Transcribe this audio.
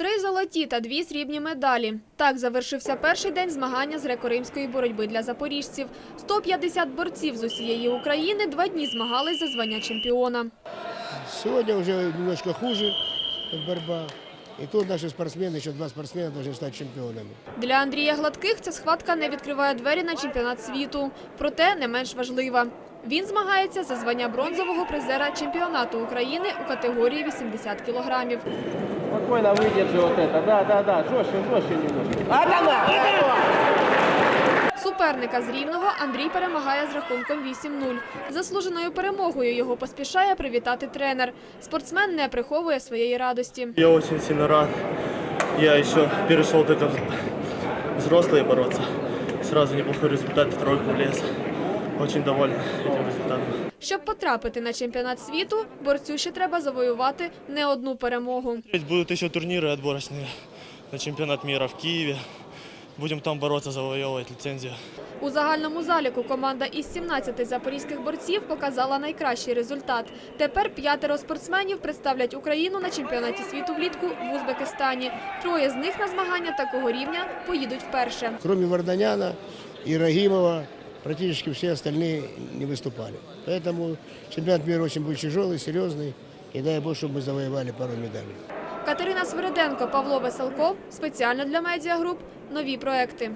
Три золоті та дві срібні медалі. Так завершився перший день змагання з греко-римської боротьби для запоріжців. 150 борців з усієї України два дні змагались за звання чемпіона. Сегодня уже немножко хуже борьба. И тут наши спортсмены, еще два спортсмена должны стать чемпионами. Для Андрія Гладких ця схватка не відкриває двері на чемпіонат світу. Проте не менш важлива. Він змагається за звання бронзового призера чемпіонату України у категорії 80 кілограмів. Спокойно выдержи вот это. Да, да, да. Жестче, жестче немножко. Суперника з Рівного Андрій перемагає з рахунком 8-0. Заслуженою перемогою його поспішає привітати тренер. Спортсмен не приховує своєї радості. Я очень сильно рад. Я еще перешел только в взрослые бороться. Сразу неплохой результат, в тройку влез. Очень доволен этим результатом. Щоб потрапити на чемпіонат світу, борцю ще треба завоювати не одну перемогу. Ведь Будут еще турниры отборочные на чемпионат мира в Киеве. Будем там бороться, завоевывать лицензию. У загальному заліку команда із 17 запорізьких борців показала найкращий результат. Тепер п'ятеро спортсменів представлять Україну на чемпіонаті світу влітку в Узбекистані. Троє з них на змагання такого рівня поїдуть вперше. Кроме Варданяна и Рагимова, практически все остальные не выступали. Поэтому чемпионат мира очень будет тяжелый, серьезный. И дай Бог, чтобы мы завоевали пару медалей. Катерина Свириденко, Павло Веселков. Спеціально для медіагруп. Нові проекти.